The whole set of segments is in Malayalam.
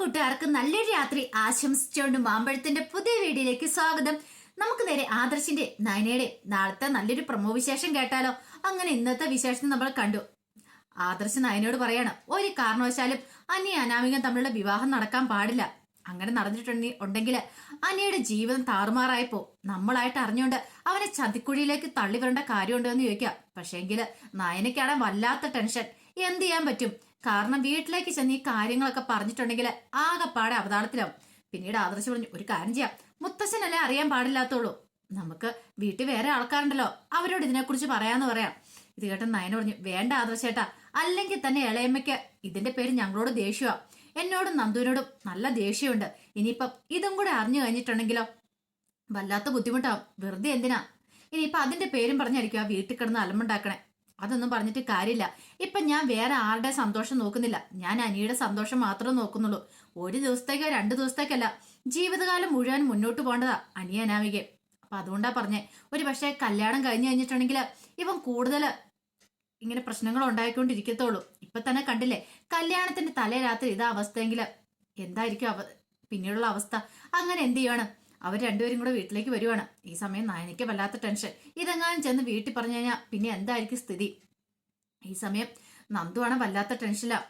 കൂട്ടുകാർക്ക് നല്ലൊരു രാത്രി ആശംസിച്ചുകൊണ്ട് മാമ്പഴത്തിന്റെ പുതിയ വീഡിയോയിലേക്ക് സ്വാഗതം. നമുക്ക് നേരെ ആദർശിന്റെ നയനയുടെ നാളത്തെ നല്ലൊരു പ്രമോ വിശേഷം കേട്ടാലോ? അങ്ങനെ ഇന്നത്തെ വിശേഷം നമ്മൾ കണ്ടു. ആദർശ് നയനയോട് പറയാണ് ഒരു കാരണവശാലും അനി അനാമികം തമ്മിലുള്ള വിവാഹം നടക്കാൻ പാടില്ല. അങ്ങനെ നടന്നിട്ടുണ്ടെ ഉണ്ടെങ്കിൽ അനിയുടെ ജീവിതം താറുമാറായപ്പോ. നമ്മളായിട്ട് അറിഞ്ഞുകൊണ്ട് അവനെ ചതിക്കുഴിയിലേക്ക് തള്ളി വരേണ്ട കാര്യമുണ്ടോ എന്ന് ചോദിക്കാം. പക്ഷേങ്കിൽ നയനയ്ക്കാണ് വല്ലാത്ത ടെൻഷൻ. എന്ത് ചെയ്യാൻ പറ്റും? കാരണം വീട്ടിലേക്ക് ചെന്ന് ഈ കാര്യങ്ങളൊക്കെ പറഞ്ഞിട്ടുണ്ടെങ്കിൽ ആകെപ്പാടെ അവതാളത്തിലാവും. പിന്നീട് ആദർശ് പറഞ്ഞു ഒരു കാര്യം ചെയ്യാം. മുത്തശ്ശനല്ലേ അറിയാൻ പാടില്ലാത്തുള്ളൂ നമുക്ക് വീട്ടിൽ വേറെ ആൾക്കാരുണ്ടല്ലോ. അവരോട് ഇതിനെക്കുറിച്ച് പറയാന്ന് പറയാം. ഇത് കേട്ട നയന പറഞ്ഞു വേണ്ട ആദർശേട്ടാ അല്ലെങ്കിൽ തന്നെ ഇളയമ്മയ്ക്ക് ഇതിന്റെ പേര് ഞങ്ങളോട് ദേഷ്യമാ എന്നോടും നന്ദുവിനോടും നല്ല ദേഷ്യമുണ്ട്. ഇനിയിപ്പം ഇതും കൂടെ അറിഞ്ഞു കഴിഞ്ഞിട്ടുണ്ടെങ്കിലോ വല്ലാത്ത ബുദ്ധിമുട്ടാവും. വെറുതെ എന്തിനാ? ഇനിയിപ്പം അതിന്റെ പേരും പറഞ്ഞായിരിക്കും ആ വീട്ടിൽ കിടന്ന് അലമ്പുണ്ടാക്കണേ. അതൊന്നും പറഞ്ഞിട്ട് കാര്യമില്ല. ഇപ്പൊ ഞാൻ വേറെ ആരുടെ സന്തോഷം നോക്കുന്നില്ല. ഞാൻ അനിയുടെ സന്തോഷം മാത്രമേ നോക്കുന്നുള്ളൂ. ഒരു ദിവസത്തേക്കോ രണ്ടു ദിവസത്തേക്കല്ല. ജീവിതകാലം മുഴുവൻ മുന്നോട്ട് പോകേണ്ടതാ അനിയ അനാമികെ അപ്പൊ അതുകൊണ്ടാ പറഞ്ഞേ. ഒരു പക്ഷേ കല്യാണം കഴിഞ്ഞ് കഴിഞ്ഞിട്ടുണ്ടെങ്കിൽ ഇവൻ കൂടുതൽ ഇങ്ങനെ പ്രശ്നങ്ങൾ ഉണ്ടായിക്കൊണ്ടിരിക്കത്തുള്ളൂ ഇപ്പൊ തന്നെ കണ്ടില്ലേ? കല്യാണത്തിന്റെ തലേ രാത്രി ഇതാ അവസ്ഥയെങ്കിൽ എന്തായിരിക്കും അവ പിന്നീടുള്ള അവസ്ഥ. അങ്ങനെ എന്ത് ചെയ്യാണ്? അവർ രണ്ടുപേരും കൂടെ വീട്ടിലേക്ക് വരുവാണ്. ഈ സമയം നായനിക്ക് വല്ലാത്ത ടെൻഷൻ ഇതെങ്ങാനും ചെന്ന് വീട്ടിൽ പറഞ്ഞു കഴിഞ്ഞാൽ പിന്നെ എന്തായിരിക്കും സ്ഥിതി? ഈ സമയം നന്ദുവാണ് വല്ലാത്ത ടെൻഷനില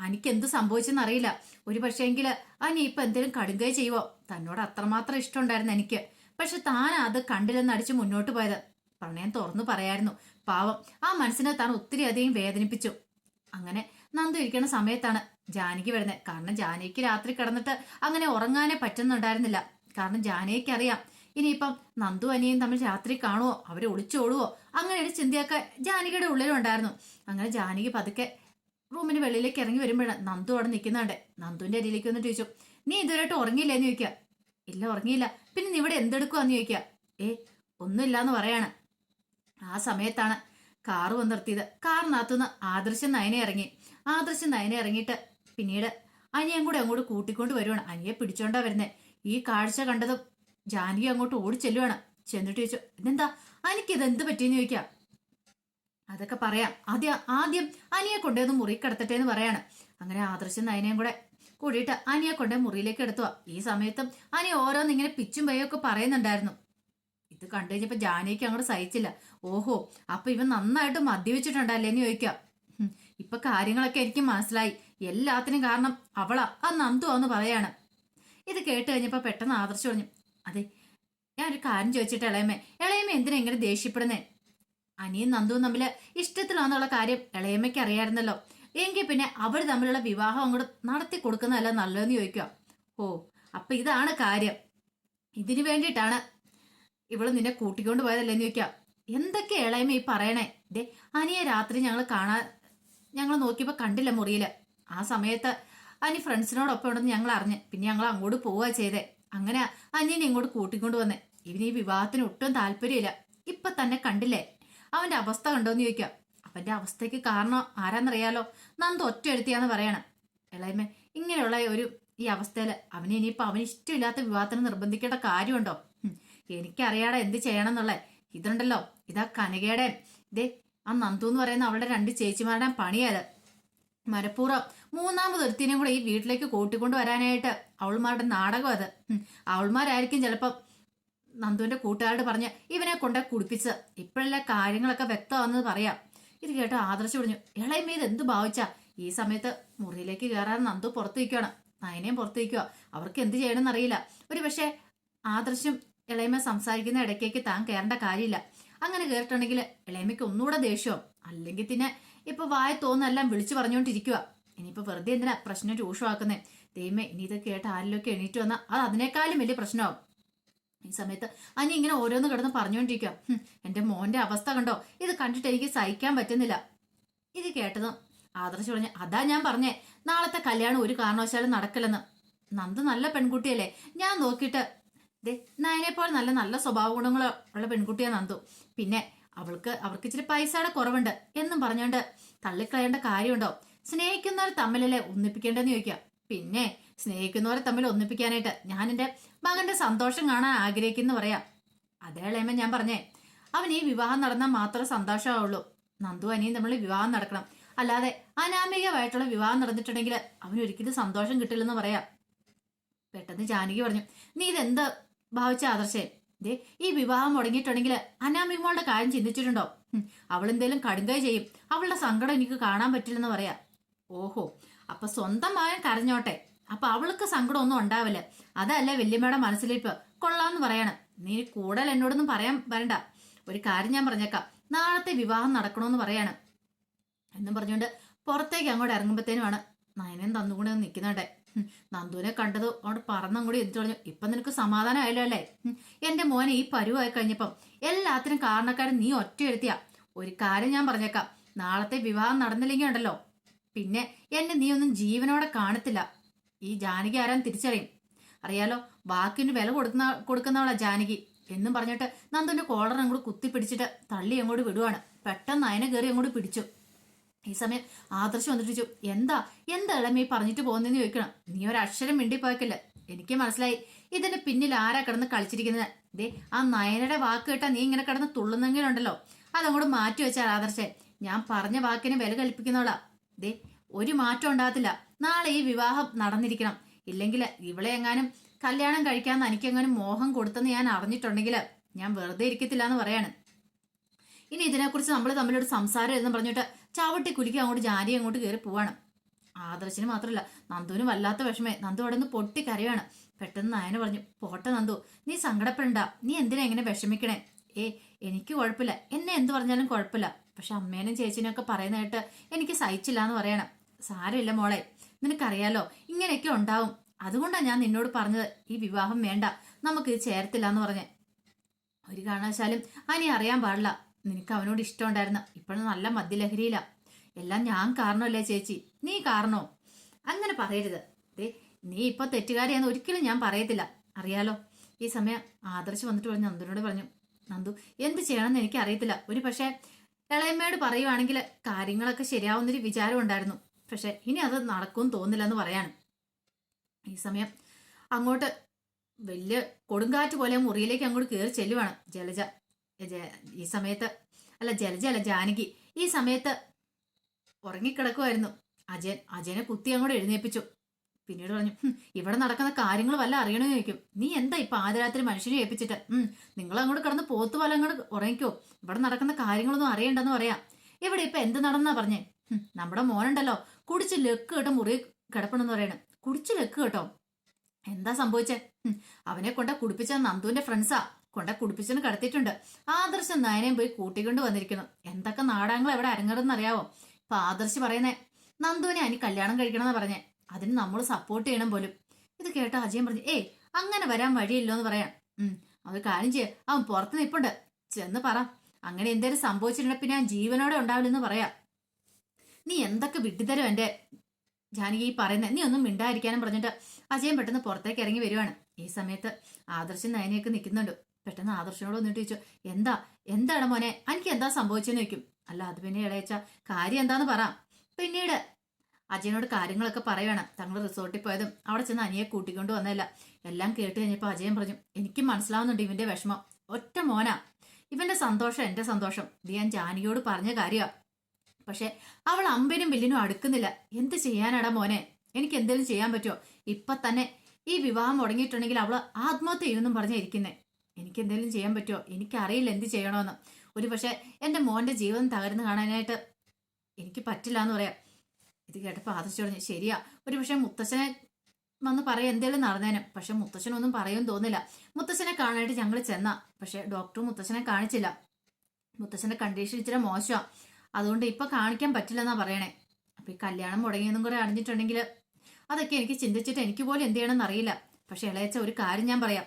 അനിക്ക് എന്ത് സംഭവിച്ചെന്ന് അറിയില്ല. ഒരു പക്ഷേങ്കിൽ അനി ഇപ്പൊ എന്തെങ്കിലും കടുങ്കൈ ചെയ്യുവോ? തന്നോട് അത്രമാത്രം ഇഷ്ടമുണ്ടായിരുന്നു എനിക്ക്. പക്ഷെ താൻ അത് കണ്ടില്ലെന്ന് അടിച്ച് മുന്നോട്ട് പോയത്. പ്രണയം തുറന്നു പറയായിരുന്നു. പാവം ആ മനസ്സിനെ താൻ ഒത്തിരി അധികം വേദനിപ്പിച്ചു. അങ്ങനെ നന്ദു ഇരിക്കുന്ന സമയത്താണ് ജാനകി വരുന്നത് കാരണം ജാനകിക്ക് രാത്രി കിടന്നിട്ട് അങ്ങനെ ഉറങ്ങാനേ പറ്റുന്നുണ്ടായിരുന്നില്ല. കാരണം ജാനകിക്ക് അറിയാം ഇനിയിപ്പം നന്ദു അനിയും തമ്മിൽ രാത്രി കാണുവോ? അവരെ ഒളിച്ചോടുവോ? അങ്ങനെ ഒരു ചിന്തയൊക്കെ ജാനകിയുടെ ഉള്ളിലുണ്ടായിരുന്നു. അങ്ങനെ ജാനകി പതുക്കെ റൂമിന് വെളിയിലേക്ക് ഇറങ്ങി വരുമ്പോഴാണ് നന്ദു അവിടെ നിൽക്കുന്നുണ്ട്. നന്ദുവിന്റെ അരിയിലേക്ക് വന്നു ചോദിച്ചു നീ ഇതുവരെയായിട്ട് ഉറങ്ങിയില്ലേന്ന് ചോദിക്കുക. ഇല്ല ഉറങ്ങിയില്ല. പിന്നെ നീ ഇവിടെ എന്തെടുക്കുവാന്ന് ചോദിക്കുക. ഏ ഒന്നുമില്ലാന്ന് പറയാണ്. ആ സമയത്താണ് കാറ് വന്ന് നിർത്തിയത് കാറിനകത്തുനിന്ന് ആദർശം നയനെ ഇറങ്ങി. ആദർശം നയനെ ഇറങ്ങിയിട്ട് പിന്നീട് അനിയൻ കൂടെ അങ്ങോട്ട് കൂട്ടിക്കൊണ്ട് വരുവാണ്. അനിയെ പിടിച്ചോണ്ടാ വരുന്നേ. ഈ കാഴ്ച കണ്ടതും ജാനകി അങ്ങോട്ട് ഓടി ചെല്ലുവാണ്. ചെന്നിട്ട് ചോദിച്ചു ഇതെന്താ? അനിക്കിത് എന്ത് പറ്റിയെന്ന് ചോദിക്കാം? അതൊക്കെ പറയാം. ആദ്യം ആദ്യം അനിയെ കൊണ്ടുവന്ന് മുറി കിടത്തട്ടെ എന്ന് പറയാണ്. അങ്ങനെ ആദർശം നയനയും കൂടെ കൂടിയിട്ട് അനിയെ കൊണ്ടേ മുറിയിലേക്ക് എടുത്തുവാ. ഈ സമയത്തും അനി ഓരോന്ന് ഇങ്ങനെ പിച്ചും പയ്യൊക്കെ പറയുന്നുണ്ടായിരുന്നു. ഇത് കണ്ടു കഴിഞ്ഞപ്പോ ജാനകിക്ക് അങ്ങോട്ട് സഹിച്ചില്ല. ഓഹോ അപ്പൊ ഇവൻ നന്നായിട്ട് മദ്യവെച്ചിട്ടുണ്ടല്ലേ എന്ന് ചോദിക്കാം. ഇപ്പൊ കാര്യങ്ങളൊക്കെ എനിക്ക് മനസ്സിലായി. എല്ലാത്തിനും കാരണം അവളാ. ആ നന്ദു എന്ന് പറയാണ്. ഇത് കേട്ട് കഴിഞ്ഞപ്പോ പെട്ടെന്ന് ആദർശം പറഞ്ഞു അതെ ഞാൻ ഒരു കാര്യം ചോദിച്ചിട്ട് ഇളയമ്മേ ഇളയമ്മ എന്തിനാ ഇങ്ങനെ ദേഷ്യപ്പെടുന്നേ? അനിയും നന്ദുവും തമ്മിൽ ഇഷ്ടത്തിലാന്നുള്ള കാര്യം ഇളയമ്മയ്ക്ക് അറിയായിരുന്നല്ലോ. എങ്കിൽ പിന്നെ അവർ തമ്മിലുള്ള വിവാഹം അങ്ങോട്ട് നടത്തി കൊടുക്കുന്നതല്ല നല്ലതെന്ന് ചോദിക്കുക ഓ അപ്പൊ ഇതാണ് കാര്യം. ഇതിനു വേണ്ടിയിട്ടാണ് ഇവൾ നിന്നെ കൂട്ടിക്കൊണ്ട് പോയതല്ലെന്ന് ചോദിക്കുക എന്തൊക്കെ ഇളയമ ഈ പറയണേ? ദേ അനിയെ രാത്രി ഞങ്ങൾ കാണാൻ ഞങ്ങൾ നോക്കിയപ്പോ കണ്ടില്ല മുറിയിൽ. ആ സമയത്ത് അനി ഫ്രണ്ട്സിനോടൊപ്പം ഉണ്ടെന്ന് ഞങ്ങൾ അറിഞ്ഞ്. പിന്നെ ഞങ്ങൾ അങ്ങോട്ട് പോവുക ചെയ്തേ. അങ്ങനെ അനിയനെ ഇങ്ങോട്ട് കൂട്ടിക്കൊണ്ട് വന്നേ. ഇവന് ഈ വിവാഹത്തിന് ഒട്ടും താല്പര്യമില്ല. ഇപ്പൊ തന്നെ കണ്ടില്ലേ? അവന്റെ അവസ്ഥ കണ്ടോന്ന് ചോദിക്കാം. അവന്റെ അവസ്ഥയ്ക്ക് കാരണം ആരാന്നറിയാലോ? നന്ദ ഒറ്റ എടുത്തിയാന്ന് പറയണം. ഇളയമേ ഇങ്ങനെയുള്ള ഒരു ഈ അവസ്ഥയിൽ അവനെ ഇനിയിപ്പോ അവന് ഇഷ്ടമില്ലാത്ത വിവാഹത്തിന് നിർബന്ധിക്കേണ്ട കാര്യമുണ്ടോ? എനിക്കറിയാടെ എന്ത് ചെയ്യണം എന്നുള്ളത് ഇതുണ്ടല്ലോ. ഇതാ കനകയുടെ ഇതേ ആ നന്ദു എന്ന് പറയുന്ന അവളുടെ രണ്ട് ചേച്ചിമാരുടെ പണിയത് മനഃപൂർവം മൂന്നാമത് ഒരുത്തിനെയും കൂടെ ഈ വീട്ടിലേക്ക് കൂട്ടിക്കൊണ്ട് വരാനായിട്ട് അവൾമാരുടെ നാടകം അത്. അവൾമാരായിരിക്കും ചിലപ്പം നന്ദുവിന്റെ കൂട്ടുകാരോട് പറഞ്ഞ് ഇവനെ കൊണ്ട കുടിപ്പിച്ച് ഇപ്പോഴല്ല കാര്യങ്ങളൊക്കെ വ്യക്തമാണെന്ന് പറയാം. ഇത് കേട്ട് ആദർശ് പറഞ്ഞു ഇളയമേ ഇത് എന്ത് ഭാവിച്ചാ? ഈ സമയത്ത് മുറിയിലേക്ക് കയറാൻ നന്ദു പുറത്തു നിൽക്കുകയാണ് നയനയും പുറത്തു നിൽക്കുക അവർക്ക് എന്ത് ചെയ്യണമെന്ന് അറിയില്ല ഒരു പക്ഷേ ആദർശം ഇളയമ്മ സംസാരിക്കുന്ന ഇടയ്ക്കേക്ക് താൻ കയറേണ്ട കാര്യമില്ല. അങ്ങനെ കയറിട്ടുണ്ടെങ്കിൽ ഇളയമ്മയ്ക്ക് ഒന്നുകൂടെ ദേഷ്യവും അല്ലെങ്കിൽ പിന്നെ ഇപ്പൊ വായ തോന്നെല്ലാം വിളിച്ചു പറഞ്ഞുകൊണ്ടിരിക്കുക ഇനിയിപ്പോ വെറുതെ എന്തിനാ പ്രശ്നം രൂക്ഷമാക്കുന്നേ? ദൈവമേ ഇനി ഇത് കേട്ട് ആരിലൊക്കെ എണീറ്റ് വന്നാൽ അത് അതിനേക്കാളും വലിയ പ്രശ്നമാവും. ഈ സമയത്ത് അനി ഇങ്ങനെ ഓരോന്ന് കിടന്ന് പറഞ്ഞുകൊണ്ടിരിക്കുക "ഹും, എന്റെ മോന്റെ അവസ്ഥ കണ്ടോ? ഇത് കണ്ടിട്ട് എനിക്ക് സഹിക്കാൻ പറ്റുന്നില്ല. ഇത് കേട്ടത് ആദർശ് പറഞ്ഞു അതാ ഞാൻ പറഞ്ഞേ നാളത്തെ കല്യാണം ഒരു കാരണവശാലും നടക്കില്ലെന്ന്. നന്ദ് നല്ല പെൺകുട്ടിയല്ലേ? ഞാൻ നോക്കിയിട്ട് ദേ നയനെപ്പോൾ നല്ല നല്ല സ്വഭാവ ഗുണങ്ങളുള്ള പെൺകുട്ടിയാ നന്ദു. പിന്നെ അവൾക്ക് അവർക്ക് ഇച്ചിരി പൈസയുടെ കുറവുണ്ട് എന്നും പറഞ്ഞുകൊണ്ട് തള്ളിക്കളയേണ്ട കാര്യമുണ്ടോ? സ്നേഹിക്കുന്നവർ തമ്മിലല്ലേ ഒന്നിപ്പിക്കേണ്ടെന്ന് ചോദിക്കാം. പിന്നെ സ്നേഹിക്കുന്നവരെ തമ്മിൽ ഒന്നിപ്പിക്കാനായിട്ട് ഞാൻ എന്റെ മകന്റെ സന്തോഷം കാണാൻ ആഗ്രഹിക്കുന്നു പറയാം. അതേ ഇളയമ്മ ഞാൻ പറഞ്ഞേ അവൻ ഈ വിവാഹം നടന്നാൽ മാത്രമേ സന്തോഷമാവുള്ളൂ. നന്ദു അനിയും തമ്മിൽ വിവാഹം നടക്കണം. അല്ലാതെ അനാമികമായിട്ടുള്ള വിവാഹം നടന്നിട്ടുണ്ടെങ്കിൽ അവൻ ഒരിക്കലും സന്തോഷം കിട്ടില്ലെന്ന് പറയാം. പെട്ടെന്ന് ജാനകി പറഞ്ഞു നീ ഇതെന്ത് ഭാവിച്ച ആദർശേ? ദേ ഈ വിവാഹം മുടങ്ങിയിട്ടുണ്ടെങ്കിൽ അനാമിമോളുടെ കാര്യം ചിന്തിച്ചിട്ടുണ്ടോ? അവൾ എന്തേലും കടുങ്കൈ ചെയ്യും. അവളുടെ സങ്കടം എനിക്ക് കാണാൻ പറ്റില്ലെന്ന് പറയാ. ഓഹോ അപ്പൊ സ്വന്തം മകൻ കരഞ്ഞോട്ടെ. അപ്പൊ അവൾക്ക് സങ്കടം ഒന്നും ഉണ്ടാവില്ല. അതല്ല വല്യമ്മയുടെ മനസ്സിലിപ്പ് കൊള്ളാന്ന് പറയണം. നീ കൂടുതൽ എന്നോടൊന്നും പറയാൻ വരണ്ട. ഒരു കാര്യം ഞാൻ പറഞ്ഞേക്കാം. നാളത്തെ വിവാഹം നടക്കണമെന്ന് പറയാണ്. എന്നും പറഞ്ഞുകൊണ്ട് പുറത്തേക്ക് അങ്ങോട്ട് ഇറങ്ങുമ്പോഴത്തേനുമാണ് നയനം തന്നുകൊണ്ട് നിൽക്കുന്നുണ്ടേ. നന്ദുവിനെ കണ്ടത് അവിടെ പറന്നും കൂടി എന്ത് പറഞ്ഞു ഇപ്പൊ നിനക്ക് സമാധാനമായല്ലോ അല്ലേ? എന്റെ മോനെ ഈ പരുവായി കഴിഞ്ഞപ്പം എല്ലാത്തിനും കാരണക്കാരൻ നീ ഒറ്റ എഴുത്തിയാ. ഒരു കാര്യം ഞാൻ പറഞ്ഞേക്കാം. നാളത്തെ വിവാഹം നടന്നില്ലെങ്കിൽ ഉണ്ടല്ലോ. പിന്നെ എന്നെ നീ ഒന്നും ജീവനോടെ കാണത്തില്ല. ഈ ജാനകി ആരാൻ തിരിച്ചറിയും. അറിയാലോ വാക്കിന് വില കൊടുക്കുന്ന കൊടുക്കുന്നവളാ ജാനകി. എന്നും പറഞ്ഞിട്ട് നന്ദുവിന്റെ കോളർ അങ്ങോട്ട് കുത്തിപ്പിടിച്ചിട്ട് തള്ളി അങ്ങോട്ട് വിടുവാണ്. പെട്ടെന്ന് അതിനെ കയറി അങ്ങോട്ട് പിടിച്ചു. ഈ സമയം ആദർശം വന്നിട്ട് ചോദിച്ചു എന്താ? എന്താ ഇളമീ പറഞ്ഞിട്ട് പോകുന്നതെന്ന് ചോദിക്കണം. നീ ഒരു അക്ഷരം മിണ്ടിപ്പോയക്കില്ല? എനിക്ക് മനസ്സിലായി. ഇതിന്റെ പിന്നിൽ ആരാ കിടന്ന് കളിച്ചിരിക്കുന്നത്? ദേ ആ നയനയുടെ വാക്ക് കേട്ടാ നീ ഇങ്ങനെ കിടന്ന് തുള്ളുന്നെങ്കിലുണ്ടല്ലോ. അതങ്ങോട്ട് മാറ്റി വെച്ചാൽ ആദർശേ ഞാൻ പറഞ്ഞ വാക്കിനെ വില കൽപ്പിക്കുന്നോളാ ദേ ഒരു മാറ്റം ഉണ്ടാകത്തില്ല. നാളെ ഈ വിവാഹം നടന്നിരിക്കണം. ഇല്ലെങ്കിൽ ഇവളെ എങ്ങാനും കല്യാണം കഴിക്കാന്ന് എനിക്കെങ്ങാനും മോഹം കൊടുത്തെന്ന് ഞാൻ അറിഞ്ഞിട്ടുണ്ടെങ്കിൽ ഞാൻ വെറുതെ ഇരിക്കത്തില്ല എന്ന് പറയാണ്. ഇനി ഇതിനെക്കുറിച്ച് നമ്മൾ തമ്മിലൊരു സംസാരം എന്ന് പറഞ്ഞിട്ട് ചവിട്ടി കുലുക്കി അങ്ങോട്ട് ജാരി അങ്ങോട്ട് കയറി പോവാണ്. ആദർശിന് മാത്രമല്ല നന്ദുവിന് വല്ലാത്ത വിഷമേ. നന്ദു അവിടെ നിന്ന് പൊട്ടി കരയാണ്. പെട്ടെന്ന് നായന പറഞ്ഞു പോട്ടെ നന്ദു നീ സങ്കടപ്പെടണ്ട. നീ എന്തിനാ എങ്ങനെ വിഷമിക്കണേ? ഏ എനിക്ക് കുഴപ്പമില്ല. എന്നെ എന്ത് പറഞ്ഞാലും കുഴപ്പമില്ല. പക്ഷെ അമ്മേനും ചേച്ചിനും ഒക്കെ പറയുന്നതായിട്ട് എനിക്ക് സഹിച്ചില്ല എന്ന് പറയണം. സാരമില്ല മോളെ നിനക്കറിയാലോ ഇങ്ങനെയൊക്കെ ഉണ്ടാവും. അതുകൊണ്ടാണ് ഞാൻ നിന്നോട് പറഞ്ഞത് ഈ വിവാഹം വേണ്ട. നമുക്ക് ഇത് ചേരത്തില്ല എന്ന് പറഞ്ഞേ. ഒരു കാരണവശാലും അനി അറിയാൻ പാടില്ല. നിനക്ക് അവനോട് ഇഷ്ടമുണ്ടായിരുന്നു. ഇപ്പോഴും നല്ല മദ്യലഹരിയിലാ. എല്ലാം ഞാൻ കാരണമല്ലേ ചേച്ചി? നീ കാരണോ? അങ്ങനെ പറയരുത്. ദേ നീ ഇപ്പൊ തെറ്റുകാരിയാന്ന് ഒരിക്കലും ഞാൻ പറയത്തില്ല. അറിയാലോ? ഈ സമയം ആദർശ് വന്നിട്ട് പറഞ്ഞു നന്ദുനോട് പറഞ്ഞു നന്ദു എന്ത് ചെയ്യണമെന്ന് എനിക്ക് അറിയത്തില്ല ഒരു പക്ഷേ ഇളയമ്മയോട് പറയുവാണെങ്കിൽ കാര്യങ്ങളൊക്കെ ശരിയാവുന്നൊരു വിചാരം ഉണ്ടായിരുന്നു. പക്ഷെ ഇനി അത് നടക്കും തോന്നില്ല എന്ന് പറയാണ്. ഈ സമയം അങ്ങോട്ട് വലിയ കൊടുങ്കാറ്റ് പോലെ മുറിയിലേക്ക് അങ്ങോട്ട് കയറി ചെല്ലുവാണ് ജലജ. ഈ സമയത്ത് അല്ല ജലജ അല്ല ജാനകി ഈ സമയത്ത് ഉറങ്ങിക്കിടക്കുമായിരുന്നു അജയൻ അജയനെ കുത്തി അങ്ങോട്ട് എഴുന്നേൽപ്പിച്ചു പിന്നീട് പറഞ്ഞു "ഹും, ഇവിടെ നടക്കുന്ന കാര്യങ്ങൾ വല്ല അറിയണമെന്ന് ചോദിക്കും. നീ എന്താ ഇപ്പൊ ആദ്യരാത്രി മനുഷ്യനെ ഏൽപ്പിച്ചിട്ട്? ഉം നിങ്ങൾ അങ്ങോട്ട് കിടന്ന് പോത്തു പോലെ അങ്ങോട്ട് ഉറങ്ങിക്കോ. ഇവിടെ നടക്കുന്ന കാര്യങ്ങളൊന്നും അറിയണ്ടെന്ന് പറയാം. ഇവിടെ ഇപ്പൊ എന്ത് നടന്നാ പറഞ്ഞേ? "ഹും, നമ്മുടെ മോനുണ്ടല്ലോ. കുടിച്ച് ലെക്ക് കേട്ടോ മുറി കിടപ്പണെന്ന് പറയണം. കുടിച്ച് ലെക്ക് കേട്ടോ. എന്താ സംഭവിച്ചേ? അവനെ കൊണ്ട കുടിപ്പിച്ച നന്ദുവിന്റെ ഫ്രണ്ട്സാ കൊണ്ട കുടിപ്പിച്ചിന് കടത്തിയിട്ടുണ്ട്. ആദർശം നയനയും പോയി കൂട്ടിക്കൊണ്ട് വന്നിരിക്കുന്നു. എന്തൊക്കെ നാടകങ്ങൾ എവിടെ അരങ്ങറെന്ന് അറിയാവോ ഇപ്പൊ ആദർശ് പറയുന്നേ നന്ദുവിനെ അനി കല്യാണം കഴിക്കണമെന്ന് പറഞ്ഞേ. അതിന് നമ്മൾ സപ്പോർട്ട് ചെയ്യണം പോലും. ഇത് കേട്ട അജയൻ പറഞ്ഞു ഏയ് അങ്ങനെ വരാൻ വഴിയില്ലോ എന്ന് പറയാം. ഉം അത് കാര്യം ചെയ്യ അവൻ പുറത്ത് നിപ്പുണ്ട് ചെന്ന് പറ. അങ്ങനെ എന്തേലും സംഭവിച്ചിട്ടുണ്ടെ പിന്നെ ഞാൻ ജീവനോടെ ഉണ്ടാവില്ലെന്ന് പറയാം. നീ എന്തൊക്കെ വിട്ടിത്തരും എന്റെ ജാനകി പറയുന്നത് നീ ഒന്നും മിണ്ടായിരിക്കാനും പറഞ്ഞിട്ട് അജയൻ പെട്ടെന്ന് പുറത്തേക്ക് ഇറങ്ങി വരുവാണ്. ഈ സമയത്ത് ആദർശം നയനയൊക്കെ നിൽക്കുന്നുണ്ട്. പെട്ടെന്ന് ആദർശനോട് വന്നിട്ട് ചോദിച്ചു എന്താ എന്താണ് മോനെ? എനിക്ക് എന്താ സംഭവിച്ചെന്ന് ചോദിക്കും. അല്ല അത് പിന്നെ ഇളയച്ച കാര്യം എന്താന്ന് പറ. പിന്നീട് അജയനോട് കാര്യങ്ങളൊക്കെ പറയണം. തങ്ങൾ റിസോർട്ടിൽ പോയതും അവിടെ ചെന്ന് അനിയെ കൂട്ടിക്കൊണ്ട് വന്നതല്ല. എല്ലാം കേട്ട് കഴിഞ്ഞപ്പോൾ അജയൻ പറഞ്ഞു എനിക്ക് മനസ്സിലാവുന്നുണ്ട് ഇവന്റെ വിഷമം. ഒറ്റ മോനാ. ഇവന്റെ സന്തോഷം എന്റെ സന്തോഷം. ഇത് ഞാൻ ജാനിയോട് പറഞ്ഞ കാര്യമാ പക്ഷെ അവൾ അമ്പനും ബില്ലിനും അടുക്കുന്നില്ല. എന്ത് ചെയ്യാനാടാ മോനെ? എനിക്ക് എന്തെങ്കിലും ചെയ്യാൻ പറ്റുമോ? ഇപ്പൊ തന്നെ ഈ വിവാഹം മുടങ്ങിയിട്ടുണ്ടെങ്കിൽ അവൾ ആത്മഹത്യ ചെയ്യുമെന്നും പറഞ്ഞിരിക്കുന്നേ എനിക്ക് എന്തെങ്കിലും ചെയ്യാൻ പറ്റുമോ എനിക്കറിയില്ല എന്ത് ചെയ്യണമെന്ന്. ഒരു പക്ഷേ എന്റെ മോന്റെ ജീവിതം തകർന്നു കാണാനായിട്ട് എനിക്ക് പറ്റില്ല എന്ന് പറയാം. ഇത് കേട്ടപ്പോൾ ആദർശ് പറഞ്ഞു ശരിയാ. ഒരു പക്ഷേ മുത്തച്ഛനെ വന്ന് പറയാം എന്തേലും നടന്നേനെ. പക്ഷെ മുത്തച്ഛനൊന്നും പറയും തോന്നില്ല മുത്തച്ഛനെ കാണാനായിട്ട് ഞങ്ങൾ ചെന്ന. പക്ഷെ ഡോക്ടർ മുത്തച്ഛനെ കാണിച്ചില്ല. മുത്തച്ഛന്റെ കണ്ടീഷൻ ഇച്ചിരി മോശമാണ് അതുകൊണ്ട് ഇപ്പൊ കാണിക്കാൻ പറ്റില്ല പറ്റില്ലെന്നാ പറയണേ. അപ്പൊ ഈ കല്യാണം മുടങ്ങിയതും കൂടെ അറിഞ്ഞിട്ടുണ്ടെങ്കിൽ അതൊക്കെ എനിക്ക് ചിന്തിച്ചിട്ട് എനിക്ക് പോലും എന്ത് ചെയ്യണമെന്ന് അറിയില്ല. പക്ഷെ ഇളയച്ച ഒരു കാര്യം ഞാൻ പറയാം.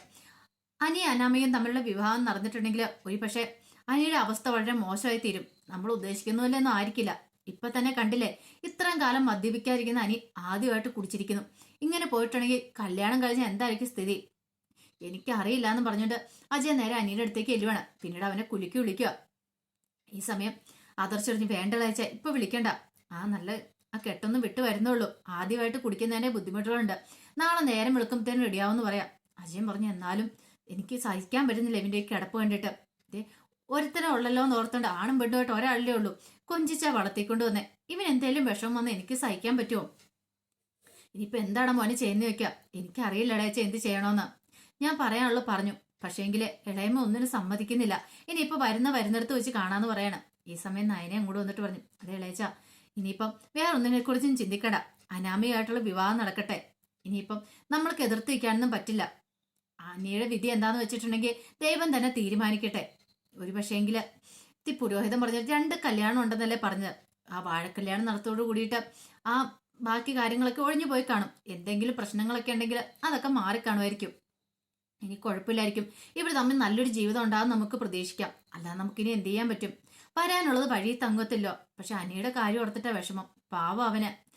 അനി അനാമയും തമ്മിലുള്ള വിവാഹം നടന്നിട്ടുണ്ടെങ്കിൽ ഒരു പക്ഷേ അനിയുടെ അവസ്ഥ വളരെ മോശമായി തീരും നമ്മൾ ഉദ്ദേശിക്കുന്നില്ലെന്നും ആയിരിക്കില്ല. ഇപ്പൊ തന്നെ കണ്ടില്ലേ? ഇത്രയും കാലം മദ്യപിക്കാതിരിക്കുന്ന അനി ആദ്യമായിട്ട് കുടിച്ചിരിക്കുന്നു. ഇങ്ങനെ പോയിട്ടുണ്ടെങ്കിൽ കല്യാണം കഴിഞ്ഞ എന്തായിരിക്കും സ്ഥിതി? എനിക്ക് അറിയില്ല എന്ന് പറഞ്ഞുകൊണ്ട് അജയ നേരെ അനിയുടെ അടുത്തേക്ക് എല്ലുവാണ് പിന്നീട് അവനെ കുലുക്കി വിളിക്കുക. ഈ സമയം ആദർശ് പറഞ്ഞു വേണ്ട അയച്ച ഇപ്പൊ വിളിക്കണ്ട. ആ നല്ല ആ കെട്ടൊന്നും വിട്ടു വരുന്നുള്ളൂ. ആദ്യമായിട്ട് കുടിക്കുന്നതിന്റെ ബുദ്ധിമുട്ടുകളുണ്ട്. നാളെ നേരം വെളുക്കുമ്പത്തേനും റെഡിയാവുമെന്ന് പറയാം. അജയൻ പറഞ്ഞു എന്നാലും എനിക്ക് സഹിക്കാൻ പറ്റുന്നില്ല ഇവന്റെ ഈ കിടപ്പ് കണ്ടിട്ട്. ദേ ഒരുത്തനെ ഉള്ളല്ലോ എന്ന് ഓർത്തോണ്ട് ആണും പെണ്ണുമായിട്ട് ഒരാളേ ഉള്ളൂ. കൊഞ്ചിച്ചാ വളർത്തിക്കൊണ്ട് വന്നെ. ഇവൻ എന്തേലും വിഷമം വന്ന് എനിക്ക് സഹിക്കാൻ പറ്റുമോ ഇനിയിപ്പോൾ എന്താണ് മോനെ ചെയ്യുന്ന വെക്കാം? എനിക്കറിയില്ല ഇളയച്ച എന്ത് ചെയ്യണമെന്ന് ഞാൻ പറയാനുള്ളത് പറഞ്ഞു. പക്ഷേങ്കിൽ ഇളയമ്മ ഒന്നിനും സമ്മതിക്കുന്നില്ല. ഇനിയിപ്പോൾ വരുന്ന വരുന്നിടത്ത് വെച്ച് കാണാമെന്ന് പറയണം. ഈ സമയം നയനെ അങ്ങോട്ട് വന്നിട്ട് പറഞ്ഞു. അതെ ഇളയച്ച ഇനിയിപ്പം വേറെ ഒന്നിനെ കുറിച്ചും ചിന്തിക്കണ്ട. അനാമികമായിട്ടുള്ള വിവാഹം നടക്കട്ടെ. ഇനിയിപ്പം നമ്മൾക്ക് എതിർത്ത് നിൽക്കാനൊന്നും പറ്റില്ല. അനിയുടെ വിധി എന്താന്ന് വെച്ചിട്ടുണ്ടെങ്കിൽ ദൈവം തന്നെ തീരുമാനിക്കട്ടെ. ഒരു പക്ഷേങ്കിൽ ഈ പുരോഹിതൻ പറഞ്ഞ രണ്ട് കല്യാണം ഉണ്ടെന്നല്ലേ പറഞ്ഞത്. ആ വാഴക്കല്യാണം നടത്തോടു കൂടിയിട്ട് ആ ബാക്കി കാര്യങ്ങളൊക്കെ ഒഴിഞ്ഞു പോയി കാണും. എന്തെങ്കിലും പ്രശ്നങ്ങളൊക്കെ ഉണ്ടെങ്കിൽ അതൊക്കെ മാറിക്കാണുമായിരിക്കും ഇനി കുഴപ്പമില്ലായിരിക്കും. ഇവർ തമ്മിൽ നല്ലൊരു ജീവിതം ഉണ്ടാകും നമുക്ക് പ്രതീക്ഷിക്കാം. അല്ലാതെ നമുക്കിനി എന്ത് ചെയ്യാൻ പറ്റും? വരാനുള്ളത് വഴി തങ്ങത്തില്ലോ. പക്ഷെ അനിയുടെ കാര്യം ഓർത്തിട്ട വിഷമം. പാവം അവന്.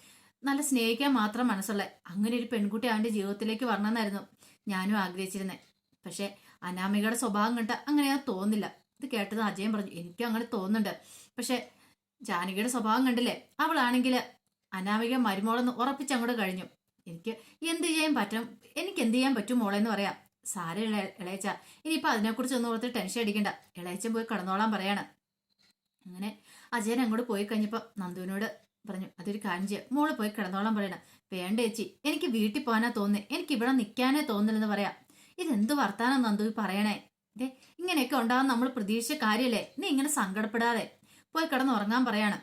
നല്ല സ്നേഹിക്കാൻ മാത്രം മനസ്സുള്ള. അങ്ങനെ ഒരു പെൺകുട്ടി അവന്റെ ജീവിതത്തിലേക്ക് വരണമെന്നായിരുന്നു. ഞാനും ആഗ്രഹിച്ചിരുന്നത് പക്ഷെ അനാമികയുടെ സ്വഭാവം കണ്ട അങ്ങനെ തോന്നില്ല ഇത് കേട്ടത് അജയൻ പറഞ്ഞു എനിക്കും അങ്ങനെ തോന്നുന്നുണ്ട്. പക്ഷെ ജാനകിയുടെ സ്വഭാവം കണ്ടില്ലേ? അവളാണെങ്കിൽ അനാമിക മരുമോളെന്ന് ഉറപ്പിച്ചങ്ങോട്ട് കഴിഞ്ഞു. എനിക്ക് എന്ത് ചെയ്യാൻ പറ്റും? എനിക്ക് എന്ത് ചെയ്യാൻ പറ്റും മോളെന്ന് പറയാം. സാര ഇളയച്ച. ഇനിയിപ്പോ അതിനെക്കുറിച്ച് ഒന്നും ഓർത്ത് ടെൻഷൻ അടിക്കണ്ട. ഇളയച്ചൻ പോയി കടന്നോളാൻ പറയാണ്. അങ്ങനെ അജയൻ അങ്ങോട്ട് പോയി കഴിഞ്ഞപ്പോൾ നന്ദുവിനോട് പറഞ്ഞു അതൊരു കാര്യം ചെയ്യാം. മോൾ പോയി കിടന്നോളം പറയണം. വേണ്ട ചേച്ചി എനിക്ക് വീട്ടിൽ പോകാനാ തോന്നുന്നേ. എനിക്ക് ഇവിടെ നിൽക്കാനേ തോന്നില്ലെന്ന് പറയാം. ഇതെന്ത് വർത്താനം നന്ദു പറയണേ? ദേ ഇങ്ങനെയൊക്കെ ഉണ്ടാവും നമ്മൾ പ്രതീക്ഷിച്ച കാര്യല്ലേ? നീ ഇങ്ങനെ സങ്കടപ്പെടാതെ പോയി കിടന്ന് ഉറങ്ങാൻ പറയാണ്.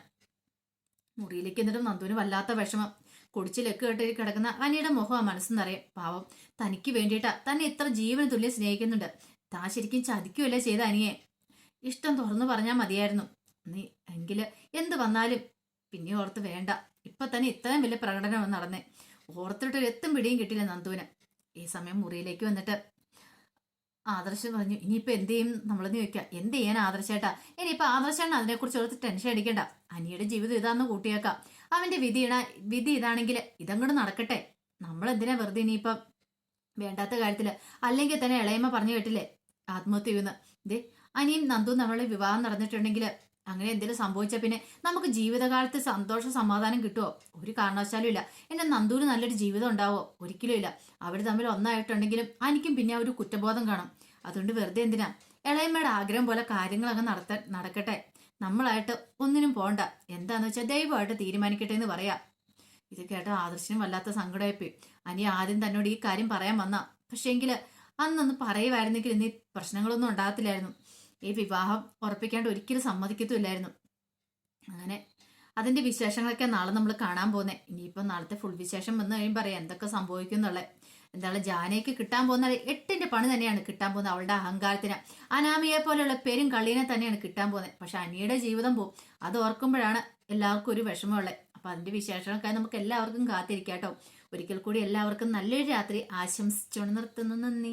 മുറിയിലേക്ക് എന്നിട്ടും നന്ദുവിന് വല്ലാത്ത വിഷമം. കുടിച്ചിലൊക്കെ കേട്ടി കിടക്കുന്ന അനിയുടെ മുഖം മനസ്സെന്നറിയാം പാവം തനിക്ക് വേണ്ടിയിട്ടാ. തന്നെ ഇത്ര ജീവന് തുല്യം സ്നേഹിക്കുന്നുണ്ട്. താ ശരിക്കും ചതിക്കുമല്ലേ ചെയ്ത അനിയെ? ഇഷ്ടം തുറന്നു പറഞ്ഞാൽ മതിയായിരുന്നു. നീ എങ്കിൽ എന്ത് വന്നാലും പിന്നെ ഓർത്ത് വേണ്ട. ഇപ്പൊ തന്നെ ഇത്രയും വലിയ പ്രകടനം നടന്നേ. ഓർത്തിട്ട് ഒരു എത്തും പിടിയും കിട്ടില്ല നന്ദുവിന്. ഈ സമയം മുറിയിലേക്ക് വന്നിട്ട് ആദർശ് പറഞ്ഞു ഇനിയിപ്പോ എന്ത് ചെയ്യും നമ്മളെന്ന് ചോദിക്കാം. എന്ത് ചെയ്യാൻ ആദർശേട്ടാ? ഇനിയിപ്പോ ആദർശാണ് അതിനെക്കുറിച്ച് ഓർത്ത് ടെൻഷൻ അടിക്കണ്ട. അനിയുടെ ജീവിതം ഇതാന്ന് കൂട്ടിയേക്കാം. അവന്റെ വിധി വിധി ഇതാണെങ്കിൽ ഇതങ്ങോട്ട് നടക്കട്ടെ. നമ്മൾ എന്തിനാ വെറുതെ ഇനിയിപ്പം വേണ്ടാത്ത കാര്യത്തിൽ? അല്ലെങ്കിൽ തന്നെ ഇളയമ്മ പറഞ്ഞു കേട്ടില്ലേ? ആത്മഹത്യ ചെയ്യുന്ന. ദേ അനിയും നന്ദു നമ്മളെ വിവാഹം നടന്നിട്ടുണ്ടെങ്കിൽ അങ്ങനെ എന്തെങ്കിലും സംഭവിച്ചാൽ പിന്നെ നമുക്ക് ജീവിതകാലത്ത് സന്തോഷ സമാധാനം കിട്ടുമോ ഒരു കാരണവശാലും ഇല്ല. എന്റെ നന്ദൂര് നല്ലൊരു ജീവിതം ഉണ്ടാവോ? ഒരിക്കലും ഇല്ല. അവർ തമ്മിൽ ഒന്നായിട്ടുണ്ടെങ്കിലും എനിക്കും പിന്നെ ഒരു കുറ്റബോധം കാണും. അതുകൊണ്ട് വെറുതെ എന്തിനാ? ഇളയമ്മയുടെ ആഗ്രഹം പോലെ കാര്യങ്ങളൊക്കെ നടത്ത നടക്കട്ടെ. നമ്മളായിട്ട് ഒന്നിനും പോണ്ട. എന്താന്ന് വെച്ചാൽ ദൈവമായിട്ട് തീരുമാനിക്കട്ടെ എന്ന് പറയാം. ഇത് കേട്ട ആദർശനും വല്ലാത്ത സങ്കടമായിപ്പോയി. അനി ആദ്യം തന്നോട് ഈ കാര്യം പറയാൻ വന്ന. പക്ഷേങ്കിൽ അന്നൊന്ന് പറയുമായിരുന്നെങ്കിൽ ഇന്ന് പ്രശ്നങ്ങളൊന്നും ഉണ്ടാകത്തില്ലായിരുന്നു. ഈ വിവാഹം ഉറപ്പിക്കാണ്ട് ഒരിക്കലും സമ്മതിക്കത്തുമില്ലായിരുന്നു. അങ്ങനെ അതിന്റെ വിശേഷങ്ങളൊക്കെ നാളെ നമ്മൾ കാണാൻ പോകുന്നേ. ഇനിയിപ്പോൾ നാളത്തെ ഫുൾ വിശേഷം വന്നു കഴിയുമ്പോൾ പറയാം എന്തൊക്കെ സംഭവിക്കും എന്നുള്ളത് എന്താണ് ജാനയ്ക്ക് കിട്ടാൻ പോകുന്ന എട്ടിന്റെ പണി തന്നെയാണ് കിട്ടാൻ പോകുന്നത് അവളുടെ അഹങ്കാരത്തിന്. അനാമിയെ പോലെയുള്ള പേരും കള്ളീനെ തന്നെയാണ് കിട്ടാൻ പോകുന്നത്. പക്ഷെ അനിയുടെ ജീവിതം പോവും. അത് ഓർക്കുമ്പോഴാണ് എല്ലാവർക്കും ഒരു വിഷമമുള്ളത് അപ്പൊ അതിന്റെ വിശേഷങ്ങളൊക്കെ നമുക്ക് എല്ലാവർക്കും കാത്തിരിക്കാട്ടോ. ഒരിക്കൽ കൂടി എല്ലാവർക്കും നല്ലൊരു രാത്രി. ആശംസിച്ചുകൊണ്ട് നിർത്തുന്നു. നന്ദി.